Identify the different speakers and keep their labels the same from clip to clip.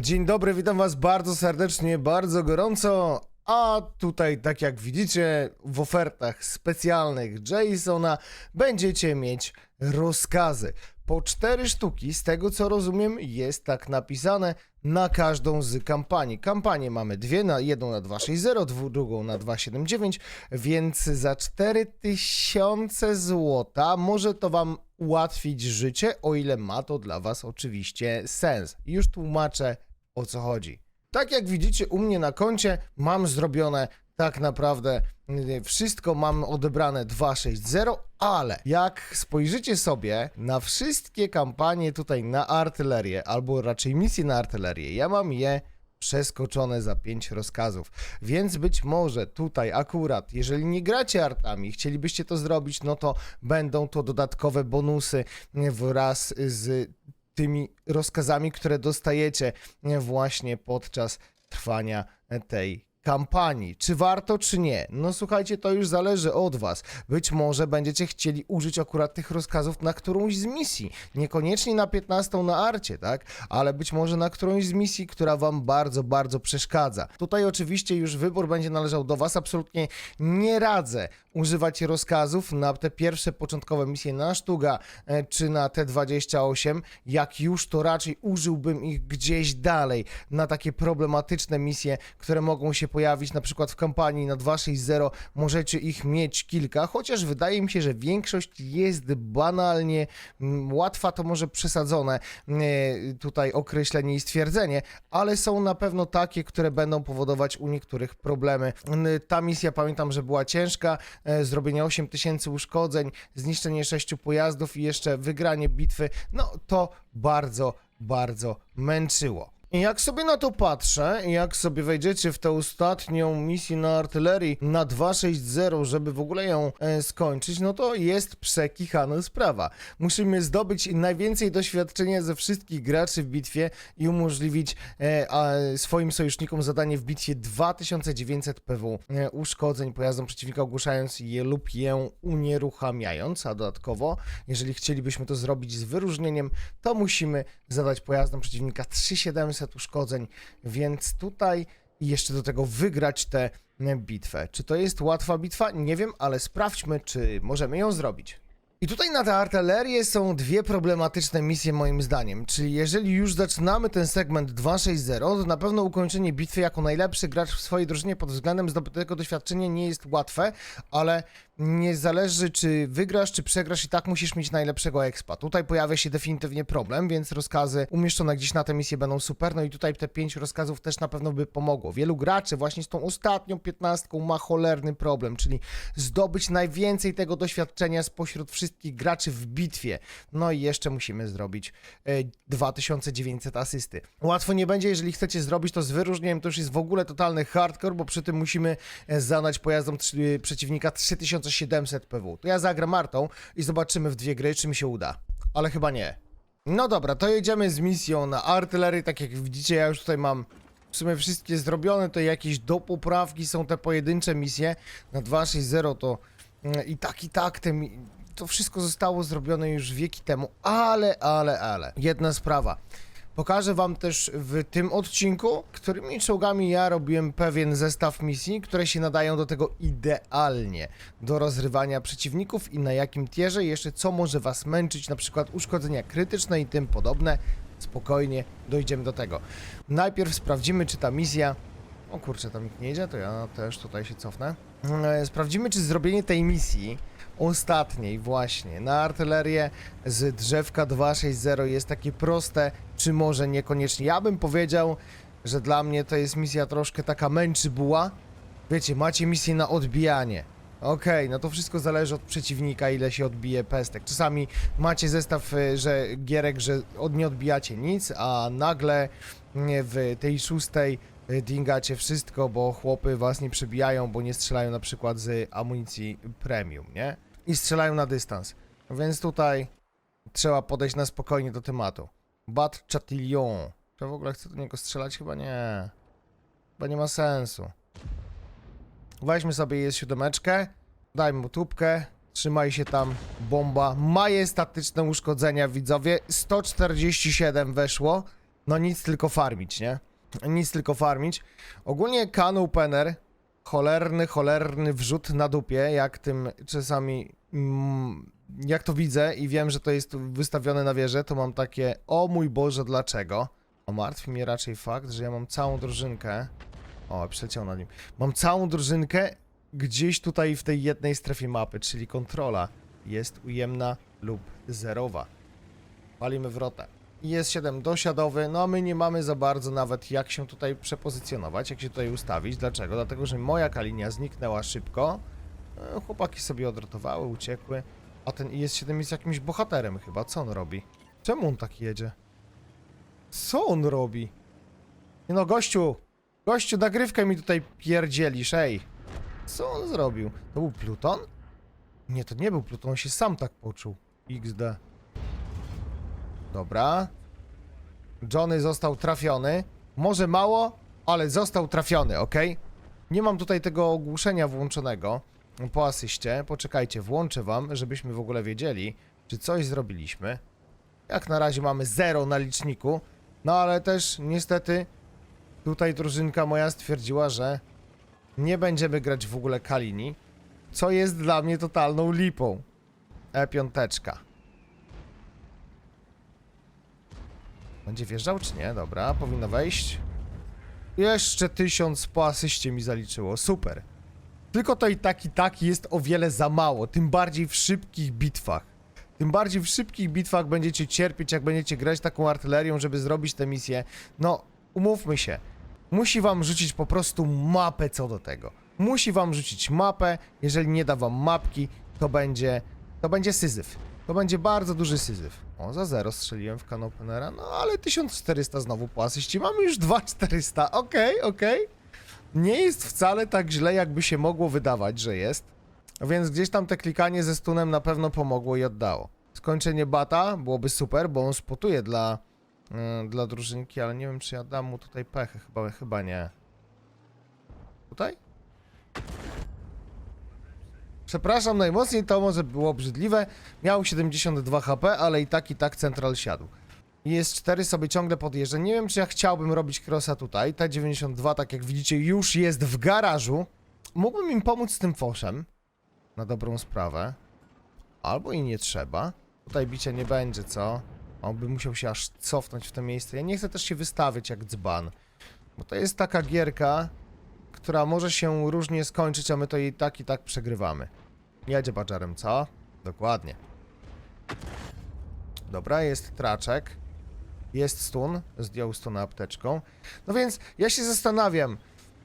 Speaker 1: Dzień dobry, witam was bardzo serdecznie, bardzo gorąco. A tutaj, tak jak widzicie, w ofertach specjalnych Jasona będziecie mieć rozkazy. Po cztery sztuki, z tego co rozumiem, jest tak napisane na każdą z kampanii. Kampanię mamy dwie, na jedną na 2.6.0, dwu- drugą na 2.7.9, więc za 4000 złota może to wam ułatwić życie, o ile ma to dla was oczywiście sens. Już tłumaczę o co chodzi. Tak jak widzicie u mnie na koncie mam zrobione tak naprawdę wszystko mam odebrane 2.6.0, ale jak spojrzycie sobie na wszystkie kampanie tutaj na artylerię, albo raczej misje na artylerię, ja mam je przeskoczone za 5 rozkazów. Więc być może tutaj akurat, jeżeli nie gracie artami, chcielibyście to zrobić, no to będą to dodatkowe bonusy wraz z tymi rozkazami, które dostajecie e, właśnie podczas trwania tej kampanii. Czy warto, czy nie? No słuchajcie, to już zależy od was. Być może będziecie chcieli użyć akurat tych rozkazów na którąś z misji. Niekoniecznie na 15 na arcie, tak? Ale być może na którąś z misji, która wam bardzo, bardzo przeszkadza. Tutaj oczywiście już wybór będzie należał do was. Absolutnie nie radzę używać rozkazów na te pierwsze początkowe misje na Sztuga e, czy na T28. Jak już, to raczej użyłbym ich gdzieś dalej na takie problematyczne misje, które mogą się pojawić na przykład w kampanii na 2.6.0. Możecie ich mieć kilka, chociaż wydaje mi się, że większość jest banalnie mm, łatwa, to może przesadzone e, tutaj określenie i stwierdzenie, ale są na pewno takie, które będą powodować u niektórych problemy. Ta misja pamiętam, że była ciężka, e, zrobienie 8000 uszkodzeń, zniszczenie 6 pojazdów i jeszcze wygranie bitwy, no to bardzo, bardzo męczyło. I jak sobie na to patrzę, jak sobie wejdziecie w tę ostatnią misję na artylerii na 2.6.0, żeby w ogóle ją e, skończyć, no to jest przekichana sprawa. Musimy zdobyć najwięcej doświadczenia ze wszystkich graczy w bitwie i umożliwić e, a, swoim sojusznikom zadanie w bitwie 2900 PW e, uszkodzeń pojazdom przeciwnika, ogłuszając je lub je unieruchamiając, a dodatkowo, jeżeli chcielibyśmy to zrobić z wyróżnieniem, to musimy zadać pojazdom przeciwnika 3700 uszkodzeń, więc tutaj jeszcze do tego wygrać tę bitwę. Czy to jest łatwa bitwa? Nie wiem, ale sprawdźmy, czy możemy ją zrobić. I tutaj na tę artylerię są dwie problematyczne misje moim zdaniem, czyli jeżeli już zaczynamy ten segment 2.6.0, to na pewno ukończenie bitwy jako najlepszy gracz w swojej drużynie pod względem zdobytego doświadczenia nie jest łatwe, ale nie zależy, czy wygrasz, czy przegrasz, i tak musisz mieć najlepszego expa. Tutaj pojawia się definitywnie problem, więc rozkazy umieszczone gdzieś na tę misję będą super. No i tutaj te pięć rozkazów też na pewno by pomogło. Wielu graczy właśnie z tą ostatnią piętnastką ma cholerny problem, czyli zdobyć najwięcej tego doświadczenia spośród wszystkich graczy w bitwie. No i jeszcze musimy zrobić e, 2900 asysty. Łatwo nie będzie, jeżeli chcecie zrobić to z wyróżnieniem, to już jest w ogóle totalny hardcore, bo przy tym musimy e, zadać pojazdom przeciwnika 3000 2700 PW. To ja zagram Martą i zobaczymy w dwie gry, czy mi się uda. Ale chyba nie. No dobra, to jedziemy z misją na artylerii. Tak jak widzicie, ja już tutaj mam w sumie wszystkie zrobione. To jakieś do poprawki są te pojedyncze misje. Na 2.6.0 to mm, i tak, i tak te mi... to wszystko zostało zrobione już wieki temu. Ale, ale, ale. Jedna sprawa. Pokażę wam też w tym odcinku, którymi czołgami ja robiłem pewien zestaw misji, które się nadają do tego idealnie, do rozrywania przeciwników i na jakim tierze, jeszcze co może was męczyć, na przykład uszkodzenia krytyczne i tym podobne. Spokojnie dojdziemy do tego. Najpierw sprawdzimy, czy ta misja... O kurczę, tam nikt nie jedzie, to ja też tutaj się cofnę. E, Sprawdzimy, czy zrobienie tej misji ostatniej właśnie na artylerię z drzewka 2.6.0 jest takie proste, czy może niekoniecznie. Ja bym powiedział, że dla mnie to jest misja troszkę taka męczy buła. Wiecie, macie misję na odbijanie. Okej, no to wszystko zależy od przeciwnika, ile się odbije pestek. Czasami macie zestaw, y, że gierek, że od, nie odbijacie nic, a nagle nie, w tej szóstej y, dingacie wszystko, bo chłopy was nie przebijają, bo nie strzelają na przykład z amunicji premium, nie? I strzelają na dystans. Więc tutaj trzeba podejść na spokojnie do tematu. Bat Chatillon. Czy w ogóle chcę do niego strzelać? Chyba nie. Chyba nie ma sensu. Weźmy sobie jest siódemeczkę, dajmy mu tubkę, trzymaj się tam, bomba, majestatyczne uszkodzenia widzowie, 147 weszło, no nic tylko farmić, nie? Nic tylko farmić. Ogólnie can opener, cholerny, cholerny wrzut na dupie, jak tym czasami, jak to widzę i wiem, że to jest wystawione na wieżę, to mam takie, o mój Boże, dlaczego? A martwi mnie raczej fakt, że ja mam całą drużynkę, o, przeciął na nim, mam całą drużynkę gdzieś tutaj w tej jednej strefie mapy, czyli kontrola jest ujemna lub zerowa. Palimy wrotę. Jest 7 dosiadowy, no a my nie mamy za bardzo nawet jak się tutaj przepozycjonować, jak się tutaj ustawić. Dlaczego? Dlatego, że moja kalinia zniknęła szybko. E, Chłopaki sobie odrotowały, uciekły. A ten IS-7 jest jakimś bohaterem chyba. Co on robi? Czemu on tak jedzie? Co on robi? No, gościu! Gościu, nagrywkę mi tutaj pierdzielisz, ej! Co on zrobił? To był Pluton? Nie, to nie był Pluton, on się sam tak poczuł. XD. Dobra. Johnny został trafiony. Może mało, ale został trafiony, ok? Nie mam tutaj tego ogłuszenia włączonego po asyście. Poczekajcie, włączę wam, żebyśmy w ogóle wiedzieli, czy coś zrobiliśmy. Jak na razie mamy zero na liczniku. No ale też niestety tutaj drużynka moja stwierdziła, że nie będziemy grać w ogóle Kalini, co jest dla mnie totalną lipą. E5. Będzie wjeżdżał czy nie? Dobra, powinno wejść. Jeszcze tysiąc po asyście mi zaliczyło, super. Tylko to i tak i tak jest o wiele za mało, tym bardziej w szybkich bitwach. Tym bardziej w szybkich bitwach będziecie cierpieć, jak będziecie grać taką artylerią, żeby zrobić tę misję. No, umówmy się. Musi wam rzucić po prostu mapę co do tego. Musi wam rzucić mapę, jeżeli nie da wam mapki, to będzie, to będzie syzyf. To będzie bardzo duży syzyf. O, za zero strzeliłem w kanopenera, no ale 1400 znowu po asyście, mamy już 2400, okej, okej. Nie jest wcale tak źle, jakby się mogło wydawać, że jest. Więc gdzieś tam te klikanie ze stunem na pewno pomogło i oddało. Skończenie bata byłoby super, bo on spotuje dla, yy, dla drużynki, ale nie wiem, czy ja dam mu tutaj pechę, chyba, chyba nie. Tutaj? Przepraszam najmocniej, to może było obrzydliwe. Miał 72 HP, ale i tak i tak central siadł. Jest 4 sobie ciągle podjeżdża. Nie wiem, czy ja chciałbym robić crossa tutaj. T92, tak jak widzicie, już jest w garażu. Mógłbym im pomóc z tym foszem. Na dobrą sprawę. Albo i nie trzeba. Tutaj bicia nie będzie, co? On by musiał się aż cofnąć w to miejsce. Ja nie chcę też się wystawiać jak dzban. Bo to jest taka gierka, która może się różnie skończyć, a my to i tak i tak przegrywamy. Jedzie badżerem, co? Dokładnie. Dobra, jest traczek. Jest stun. Zdjął stuna apteczką. No więc ja się zastanawiam.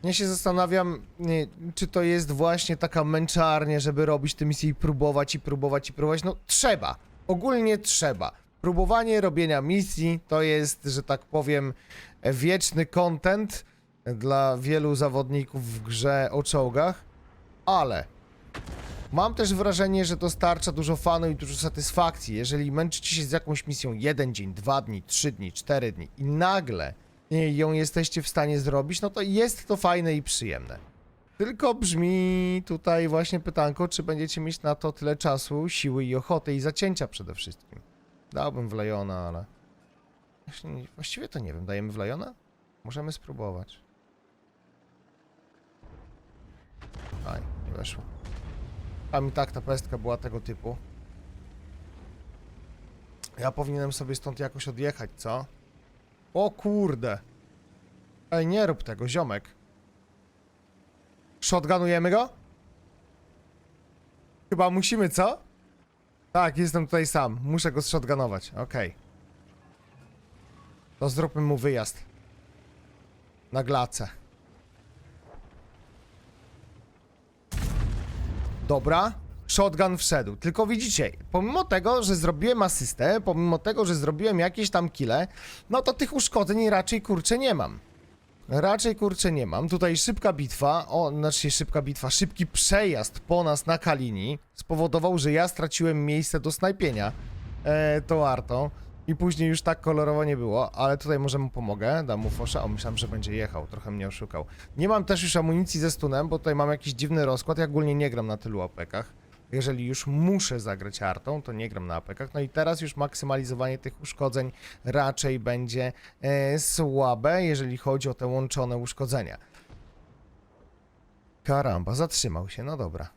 Speaker 1: Ja się zastanawiam, nie, czy to jest właśnie taka męczarnia, żeby robić te misje i próbować, i próbować, i próbować. No trzeba. Ogólnie trzeba. Próbowanie robienia misji to jest, że tak powiem, wieczny content dla wielu zawodników w grze o czołgach, ale mam też wrażenie, że dostarcza dużo fanu i dużo satysfakcji. Jeżeli męczycie się z jakąś misją jeden dzień, dwa dni, trzy dni, cztery dni i nagle ją jesteście w stanie zrobić, no to jest to fajne i przyjemne. Tylko brzmi tutaj właśnie pytanko, czy będziecie mieć na to tyle czasu, siły i ochoty i zacięcia przede wszystkim. Dałbym w Lejona, ale... Właściwie to nie wiem, dajemy w Lejona? Możemy spróbować. Aj, nie weszło. A mi tak ta pestka była tego typu. Ja powinienem sobie stąd jakoś odjechać, co? O kurde. Ej, nie rób tego, ziomek. Shotgunujemy go? Chyba musimy, co? Tak, jestem tutaj sam. Muszę go shotgunować. Okej. To zróbmy mu wyjazd. Na glacę. Dobra, shotgun wszedł. Tylko widzicie, pomimo tego, że zrobiłem asystę, pomimo tego, że zrobiłem jakieś tam kile, no to tych uszkodzeń raczej kurczę nie mam. Raczej kurczę nie mam. Tutaj szybka bitwa, o, znaczy szybka bitwa, szybki przejazd po nas na Kalini spowodował, że ja straciłem miejsce do snajpienia e, tą artą i później już tak kolorowo nie było, ale tutaj może mu pomogę, dam mu fosza, o myślałem, że będzie jechał, trochę mnie oszukał. Nie mam też już amunicji ze stunem, bo tutaj mam jakiś dziwny rozkład, ja ogólnie nie gram na tylu opekach, jeżeli już muszę zagrać artą, to nie gram na apekach. No i teraz już maksymalizowanie tych uszkodzeń raczej będzie e, słabe, jeżeli chodzi o te łączone uszkodzenia. Karamba, zatrzymał się, no dobra.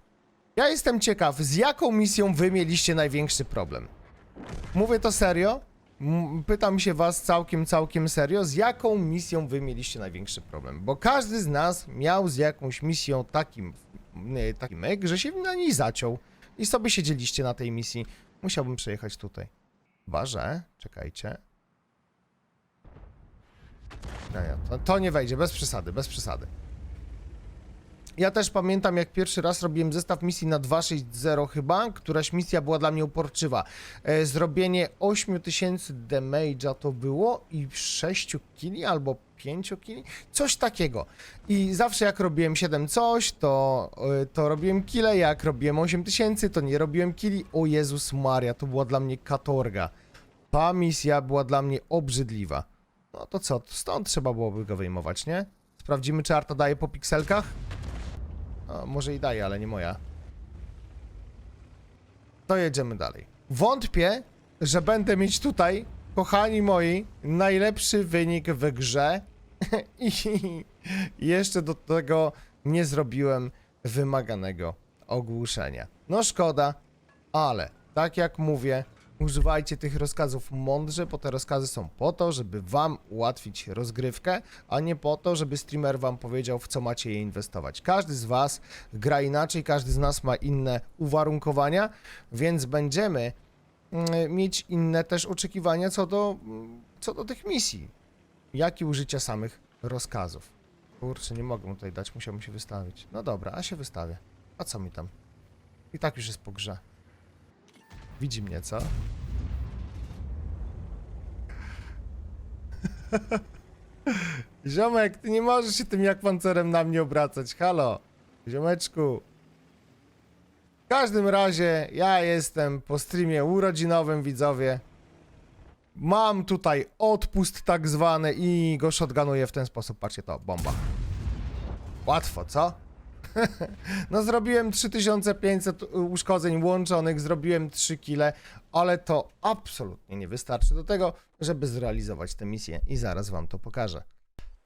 Speaker 1: Ja jestem ciekaw, z jaką misją wy mieliście największy problem? Mówię to serio? Pytam się was całkiem, całkiem serio, z jaką misją wy mieliście największy problem? Bo każdy z nas miał z jakąś misją takim, nie, taki myk, że się na niej zaciął i sobie siedzieliście na tej misji. Musiałbym przejechać tutaj. Chyba, że... Czekajcie. No to, to nie wejdzie, bez przesady, bez przesady. Ja też pamiętam, jak pierwszy raz robiłem zestaw misji na 2.6.0 chyba, któraś misja była dla mnie uporczywa. E, zrobienie 8000 damage'a to było i 6 kili albo 5 kili, coś takiego. I zawsze jak robiłem 7 coś, to, e, to robiłem kile, jak robiłem 8000, to nie robiłem kili. O Jezus Maria, to była dla mnie katorga. Ta misja była dla mnie obrzydliwa. No to co, stąd trzeba byłoby go wyjmować, nie? Sprawdzimy, czy Arta daje po pikselkach? Może i daje, ale nie moja. To jedziemy dalej. Wątpię, że będę mieć tutaj, kochani moi, najlepszy wynik w grze. I jeszcze do tego nie zrobiłem wymaganego ogłuszenia. No szkoda, ale tak jak mówię, używajcie tych rozkazów mądrze, bo te rozkazy są po to, żeby wam ułatwić rozgrywkę, a nie po to, żeby streamer wam powiedział, w co macie je inwestować. Każdy z was gra inaczej, każdy z nas ma inne uwarunkowania, więc będziemy mm, mieć inne też oczekiwania co do, mm, co do tych misji, jak i użycia samych rozkazów. Kurczę, nie mogę tutaj dać, musiałbym się wystawić. No dobra, a się wystawię. A co mi tam? I tak już jest po grze. Widzi mnie, co? Ziomek, ty nie możesz się tym jak pancerem na mnie obracać. Halo, ziomeczku. W każdym razie, ja jestem po streamie urodzinowym, widzowie. Mam tutaj odpust tak zwany i go shotgunuję w ten sposób. Patrzcie to, bomba. Łatwo, co? No zrobiłem 3500 uszkodzeń łączonych, zrobiłem 3 kile, ale to absolutnie nie wystarczy do tego, żeby zrealizować tę misję i zaraz wam to pokażę.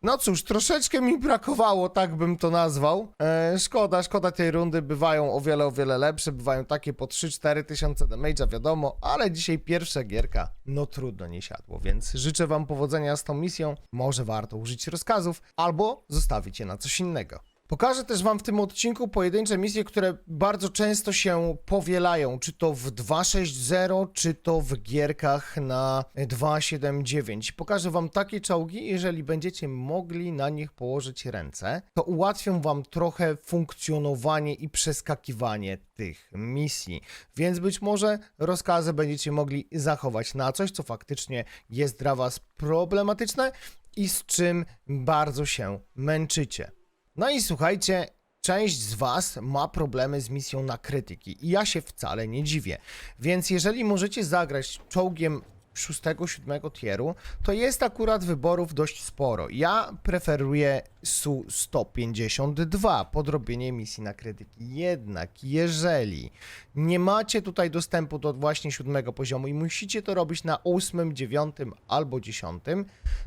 Speaker 1: No cóż, troszeczkę mi brakowało, tak bym to nazwał. E, szkoda, szkoda tej rundy, bywają o wiele, o wiele lepsze, bywają takie po 3-4 tysiące damage'a, wiadomo, ale dzisiaj pierwsza gierka, no trudno nie siadło, więc życzę wam powodzenia z tą misją, może warto użyć rozkazów, albo zostawić je na coś innego. Pokażę też Wam w tym odcinku pojedyncze misje, które bardzo często się powielają, czy to w 2.6.0, czy to w gierkach na 2.7.9. Pokażę Wam takie czołgi, jeżeli będziecie mogli na nich położyć ręce, to ułatwią Wam trochę funkcjonowanie i przeskakiwanie tych misji. Więc być może rozkazy będziecie mogli zachować na coś, co faktycznie jest dla Was problematyczne i z czym bardzo się męczycie. No i słuchajcie, część z Was ma problemy z misją na krytyki i ja się wcale nie dziwię. Więc jeżeli możecie zagrać czołgiem 6-7 tieru, to jest akurat wyborów dość sporo. Ja preferuję Su-152 podrobienie misji na krytyki. Jednak jeżeli nie macie tutaj dostępu do właśnie 7 poziomu i musicie to robić na 8, 9 albo 10,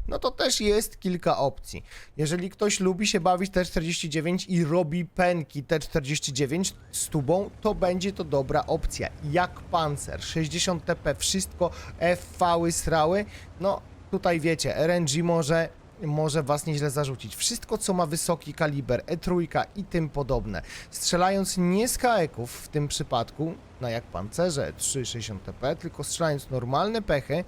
Speaker 1: no to też jest kilka opcji. Jeżeli ktoś lubi się bawić T49 i robi penki T49 z tubą, to będzie to dobra opcja. Jak pancer, 60 TP, wszystko FV-ły, srały, no tutaj wiecie, RNG może może was nieźle zarzucić. Wszystko, co ma wysoki kaliber, E3 i tym podobne. Strzelając nie z kaeków w tym przypadku, na jak pancerze 360 TP, tylko strzelając normalne pechy,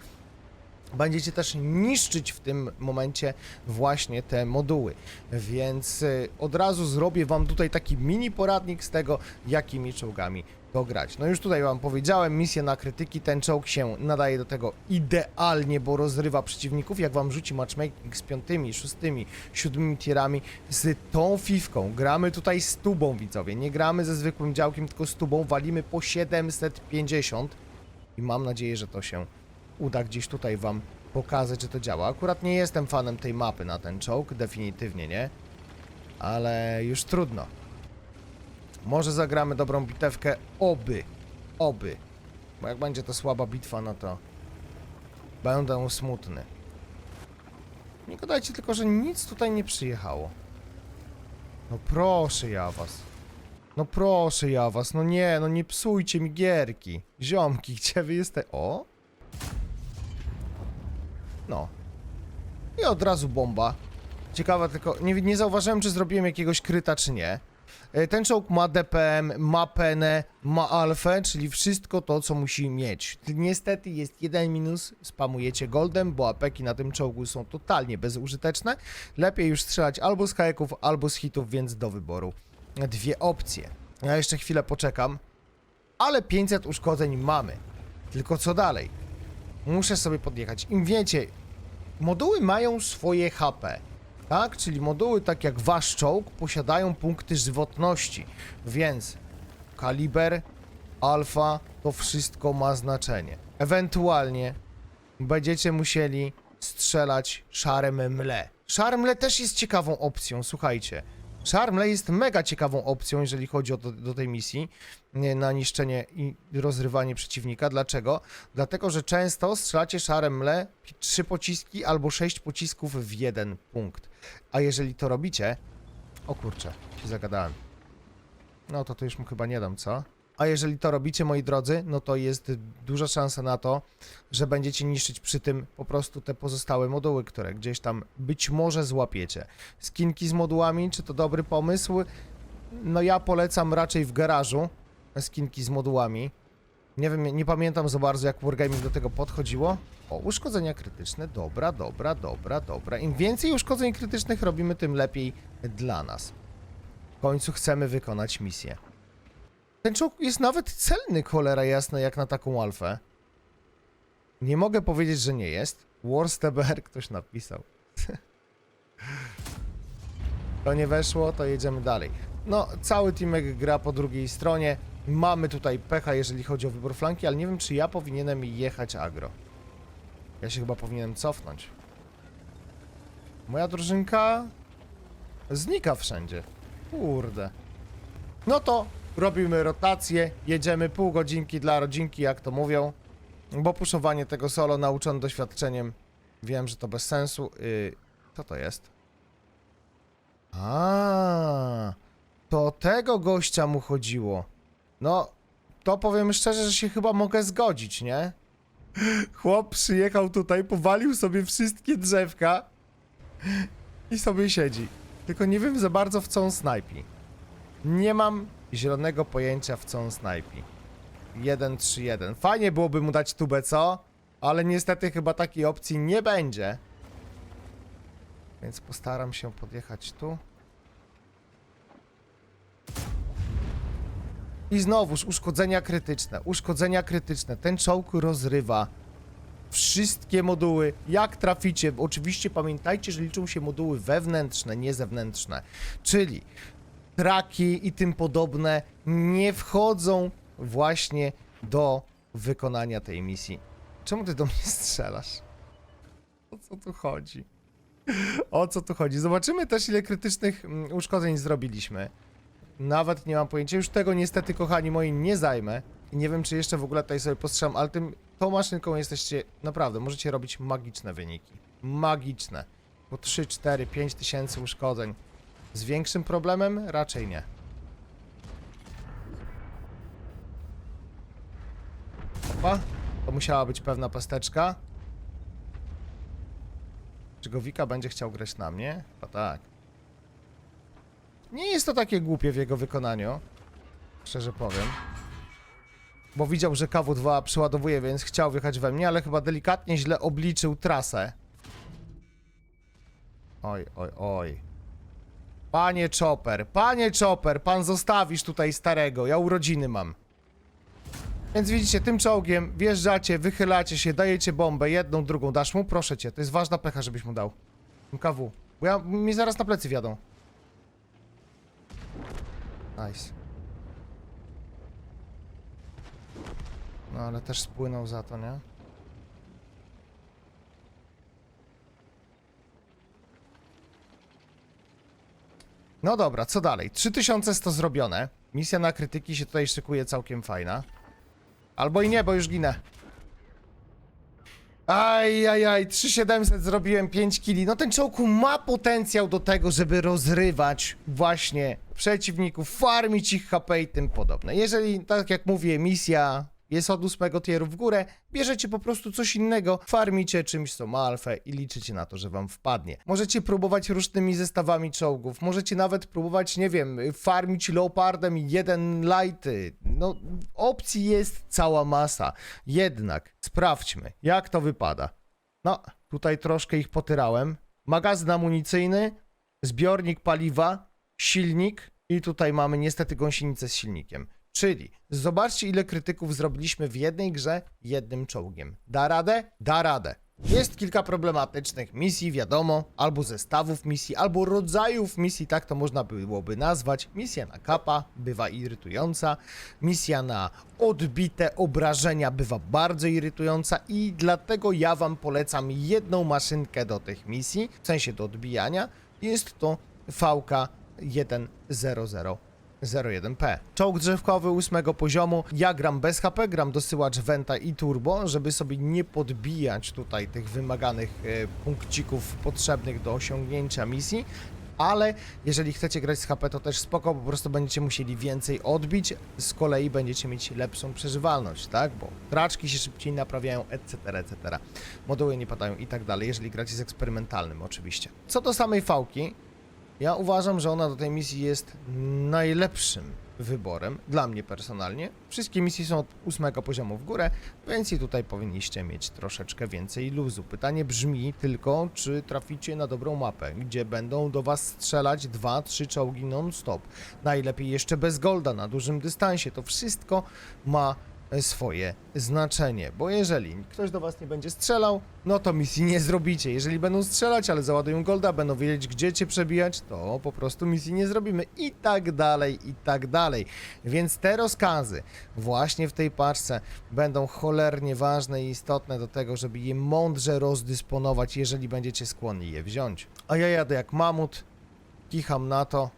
Speaker 1: będziecie też niszczyć w tym momencie właśnie te moduły. Więc y, od razu zrobię wam tutaj taki mini poradnik z tego, jakimi czołgami to grać. No już tutaj wam powiedziałem, misję na krytyki, ten czołg się nadaje do tego idealnie, bo rozrywa przeciwników. Jak wam rzuci matchmaking z piątymi, szóstymi, siódmymi tierami, z tą fifką, gramy tutaj z tubą, widzowie, nie gramy ze zwykłym działkiem, tylko z tubą, walimy po 750 i mam nadzieję, że to się uda gdzieś tutaj wam pokazać, że to działa. Akurat nie jestem fanem tej mapy na ten czołg, definitywnie nie, ale już trudno. Może zagramy dobrą bitewkę. Oby. Oby. Bo jak będzie to słaba bitwa, no to będę smutny. Nie gadajcie tylko, że nic tutaj nie przyjechało. No proszę ja was. No proszę ja was, no nie, no nie psujcie mi gierki. Ziomki, gdzie wy jesteście? O! No. I od razu bomba. Ciekawe tylko, nie, nie zauważyłem, czy zrobiłem jakiegoś kryta, czy nie. E, Ten czołg ma DPM, ma penę, ma alfę, czyli wszystko to, co musi mieć. Niestety jest jeden minus, spamujecie goldem, bo apeki na tym czołgu są totalnie bezużyteczne. Lepiej już strzelać albo z hajeków, albo z hitów, więc do wyboru dwie opcje. Ja jeszcze chwilę poczekam, ale 500 uszkodzeń mamy. Tylko co dalej? Muszę sobie podjechać. Im wiecie, moduły mają swoje HP, tak? Czyli moduły, tak jak wasz czołg, posiadają punkty żywotności, więc kaliber, alfa, to wszystko ma znaczenie. Ewentualnie będziecie musieli strzelać szarem mle. Szar mle też jest ciekawą opcją, słuchajcie. Szar mle jest mega ciekawą opcją, jeżeli chodzi o to, do tej misji, na niszczenie i rozrywanie przeciwnika. Dlaczego? Dlatego, że często strzelacie szarem mle trzy pociski albo sześć pocisków w jeden punkt. A jeżeli to robicie... O kurczę, się zagadałem. No to to już mu chyba nie dam, co? A jeżeli to robicie, moi drodzy, no to jest duża szansa na to, że będziecie niszczyć przy tym po prostu te pozostałe moduły, które gdzieś tam być może złapiecie. Skinki z modułami, czy to dobry pomysł? No ja polecam raczej w garażu skinki z modułami. Nie wiem, nie pamiętam za bardzo jak Wargaming do tego podchodziło. O, uszkodzenia krytyczne, dobra, dobra, dobra, dobra. Im więcej uszkodzeń krytycznych robimy, tym lepiej dla nas. W końcu chcemy wykonać misję. Ten czołg jest nawet celny, cholera jasna, jak na taką alfę. Nie mogę powiedzieć, że nie jest. Worstebr ktoś napisał. to nie weszło, to jedziemy dalej. No, cały teamek gra po drugiej stronie. Mamy tutaj pecha, jeżeli chodzi o wybór flanki, ale nie wiem, czy ja powinienem jechać agro. Ja się chyba powinienem cofnąć. Moja drużynka znika wszędzie. Kurde. No to robimy rotację, jedziemy pół godzinki dla rodzinki, jak to mówią. Bo puszowanie tego solo nauczony doświadczeniem, wiem, że to bez sensu. Yy, co to jest? A, to tego gościa mu chodziło. No, to powiem szczerze, że się chyba mogę zgodzić, nie? Chłop przyjechał tutaj, powalił sobie wszystkie drzewka i sobie siedzi. Tylko nie wiem za bardzo w co on snajpi. Nie mam zielonego pojęcia w co on snajpi. 1-3-1. Fajnie byłoby mu dać tubę, co? Ale niestety chyba takiej opcji nie będzie. Więc postaram się podjechać tu. I znowuż uszkodzenia krytyczne. Uszkodzenia krytyczne. Ten czołg rozrywa wszystkie moduły. Jak traficie? Oczywiście pamiętajcie, że liczą się moduły wewnętrzne, nie zewnętrzne. Czyli traki i tym podobne nie wchodzą właśnie do wykonania tej misji. Czemu ty do mnie strzelasz? O co tu chodzi? O co tu chodzi? Zobaczymy też, ile krytycznych mm, uszkodzeń zrobiliśmy. Nawet nie mam pojęcia. Już tego niestety, kochani moi, nie zajmę. I nie wiem, czy jeszcze w ogóle tutaj sobie postrzelam, ale tym, tą maszynką jesteście naprawdę, możecie robić magiczne wyniki. Magiczne. Po 3, 4, 5 tysięcy uszkodzeń. Z większym problemem? Raczej nie. Opa, to musiała być pewna pasteczka. Czy Gowika będzie chciał grać na mnie? Chyba tak. Nie jest to takie głupie w jego wykonaniu. Szczerze powiem. Bo widział, że KW2 przeładowuje, więc chciał wjechać we mnie, ale chyba delikatnie źle obliczył trasę. Oj, oj, oj. Panie Chopper, panie Chopper, pan zostawisz tutaj starego, ja urodziny mam. Więc widzicie, tym czołgiem wjeżdżacie, wychylacie się, dajecie bombę, jedną, drugą, dasz mu? Proszę cię, to jest ważna pecha, żebyś mu dał. MKW. Bo ja, mi zaraz na plecy wjadą. Nice. No ale też spłynął za to, nie? No dobra, co dalej? 3100 zrobione. Misja na krytyki się tutaj szykuje całkiem fajna. Albo i nie, bo już ginę. Aj, aj, aj, 3700 zrobiłem 5 kili. No ten czołg ma potencjał do tego, żeby rozrywać właśnie przeciwników, farmić ich HP i tym podobne. Jeżeli, tak jak mówię, misja jest od 8 tieru w górę, bierzecie po prostu coś innego, farmicie czymś, co ma alfę i liczycie na to, że wam wpadnie. Możecie próbować różnymi zestawami czołgów, możecie nawet próbować, nie wiem, farmić leopardem jeden lighty. No, opcji jest cała masa. Jednak sprawdźmy, jak to wypada. No, tutaj troszkę ich potyrałem. Magazyn amunicyjny, zbiornik paliwa, silnik i tutaj mamy niestety gąsienicę z silnikiem. Czyli zobaczcie, ile krytyków zrobiliśmy w jednej grze jednym czołgiem. Da radę? Da radę. Jest kilka problematycznych misji, wiadomo, albo zestawów misji, albo rodzajów misji, tak to można byłoby nazwać. Misja na kapa bywa irytująca, misja na odbite obrażenia bywa bardzo irytująca i dlatego ja wam polecam jedną maszynkę do tych misji, w sensie do odbijania. Jest to VK 100 01P. Czołg drzewkowy ósmego poziomu. Ja gram bez HP, gram dosyłacz Venta i Turbo, żeby sobie nie podbijać tutaj tych wymaganych e, punkcików potrzebnych do osiągnięcia misji. Ale jeżeli chcecie grać z HP, to też spoko, po prostu będziecie musieli więcej odbić, z kolei będziecie mieć lepszą przeżywalność, tak? Bo traczki się szybciej naprawiają, etc., etc. Moduły nie padają i tak dalej, jeżeli gracie z eksperymentalnym oczywiście. Co do samej fałki, ja uważam, że ona do tej misji jest najlepszym wyborem, dla mnie personalnie. Wszystkie misje są od ósmego poziomu w górę, więc i tutaj powinniście mieć troszeczkę więcej luzu. Pytanie brzmi tylko, czy traficie na dobrą mapę, gdzie będą do was strzelać dwa, trzy czołgi non-stop. Najlepiej jeszcze bez golda, na dużym dystansie. To wszystko ma swoje znaczenie, bo jeżeli ktoś do was nie będzie strzelał, no to misji nie zrobicie. Jeżeli będą strzelać, ale załadują golda, będą wiedzieć, gdzie cię przebijać, to po prostu misji nie zrobimy i tak dalej, i tak dalej. Więc te rozkazy właśnie w tej paczce będą cholernie ważne i istotne do tego, żeby je mądrze rozdysponować, jeżeli będziecie skłonni je wziąć. A ja jadę jak mamut, kicham na to.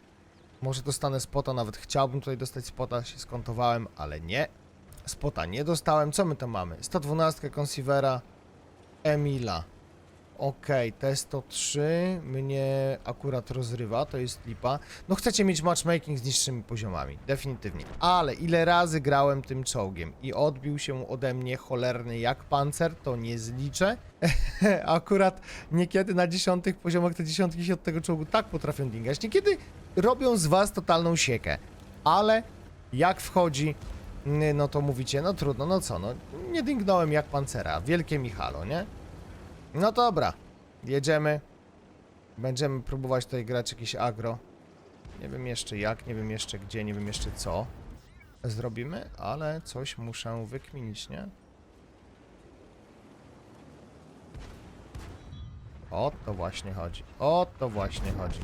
Speaker 1: Może dostanę spota, nawet chciałbym tutaj dostać spota, się skontowałem, ale nie. Spota nie dostałem. Co my tam mamy? 112 Consievera, Emila. Okej, T103 mnie akurat rozrywa, to jest lipa. No chcecie mieć matchmaking z niższymi poziomami, definitywnie. Ale ile razy grałem tym czołgiem i odbił się ode mnie cholerny jak pancer, to nie zliczę. akurat niekiedy na dziesiątych poziomach te dziesiątki się od tego czołgu tak potrafią dingać. Niekiedy robią z was totalną siekę. Ale jak wchodzi, no to mówicie, no trudno, no co, no nie dingnąłem jak pancera, wielkie Michalo, nie? No dobra, jedziemy. Będziemy próbować tutaj grać jakieś agro. Nie wiem jeszcze jak, nie wiem jeszcze gdzie, nie wiem jeszcze co zrobimy, ale coś muszę wykminić, nie? O to właśnie chodzi. O to właśnie chodzi.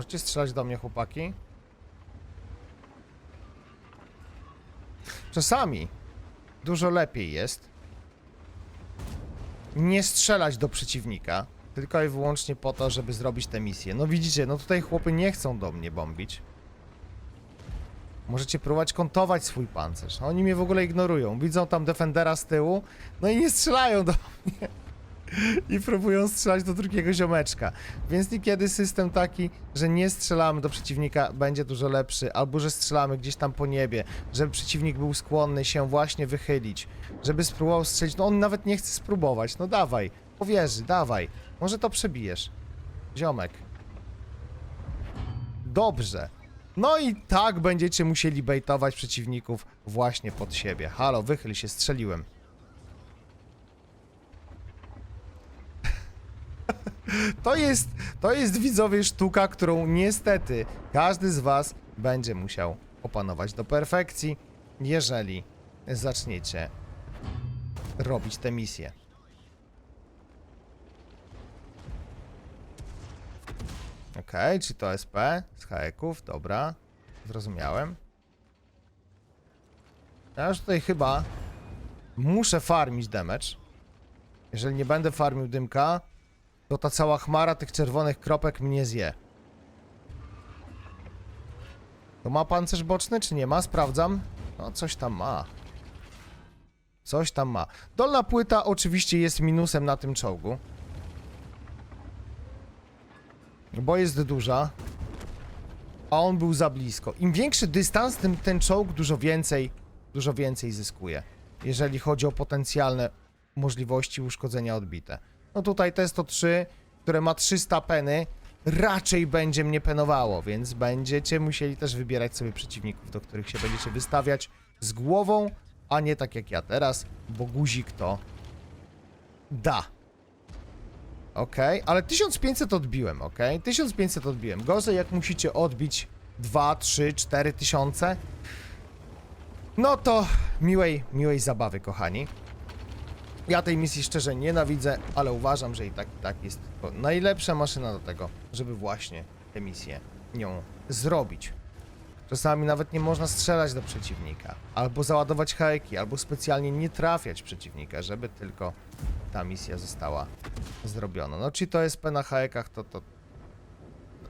Speaker 1: Możecie strzelać do mnie, chłopaki? Czasami dużo lepiej jest nie strzelać do przeciwnika, tylko i wyłącznie po to, żeby zrobić tę misję. No widzicie, no tutaj chłopy nie chcą do mnie bombić. Możecie próbować kontować swój pancerz. Oni mnie w ogóle ignorują. Widzą tam defendera z tyłu, no i nie strzelają do mnie. I próbują strzelać do drugiego ziomeczka. Więc niekiedy system taki, że nie strzelamy do przeciwnika będzie dużo lepszy, albo że strzelamy gdzieś tam po niebie, żeby przeciwnik był skłonny się właśnie wychylić, żeby spróbował strzelić. No on nawet nie chce spróbować. No dawaj, powierzy, dawaj. Może to przebijesz. Ziomek. Dobrze. No i tak będziecie musieli bejtować przeciwników właśnie pod siebie. Halo, wychyl się, strzeliłem. To jest, to jest widzowie sztuka, którą niestety każdy z was będzie musiał opanować do perfekcji, jeżeli zaczniecie robić tę misję. Okej, czy to SP z haeków, dobra, zrozumiałem. Ja już tutaj chyba muszę farmić damage. Jeżeli nie będę farmił dymka, to ta cała chmara tych czerwonych kropek mnie zje. To ma pancerz boczny, czy nie ma? Sprawdzam. No, coś tam ma. Coś tam ma. Dolna płyta oczywiście jest minusem na tym czołgu. Bo jest duża. A on był za blisko. Im większy dystans, tym ten czołg dużo więcej, dużo więcej zyskuje. Jeżeli chodzi o potencjalne możliwości uszkodzenia odbite. No tutaj T-103, które ma 300 peny, raczej będzie mnie penowało, więc będziecie musieli też wybierać sobie przeciwników, do których się będziecie wystawiać z głową, a nie tak jak ja teraz, bo guzik to da. Okej, ale 1500 odbiłem, okej? 1500 odbiłem. Gorzej jak musicie odbić 2, 3, 4 tysiące. No to miłej, miłej zabawy, kochani. Ja tej misji szczerze nienawidzę, ale uważam, że i tak, i tak jest to najlepsza maszyna do tego, żeby właśnie tę misję nią zrobić. Czasami nawet nie można strzelać do przeciwnika, albo załadować hajki, albo specjalnie nie trafiać przeciwnika, żeby tylko ta misja została zrobiona. No, czy to jest na hajkach, to, to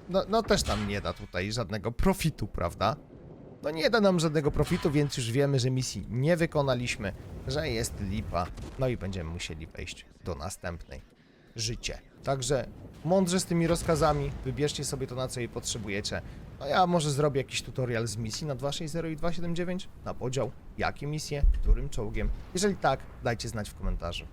Speaker 1: no, no też nam nie da tutaj żadnego profitu, prawda? No nie da nam żadnego profitu, więc już wiemy, że misji nie wykonaliśmy, że jest lipa, no i będziemy musieli wejść do następnej. Życie. Także mądrze z tymi rozkazami, wybierzcie sobie to, na co jej potrzebujecie. No ja może zrobię jakiś tutorial z misji na 260 i 279, na podział, jakie misje, którym czołgiem. Jeżeli tak, dajcie znać w komentarzu.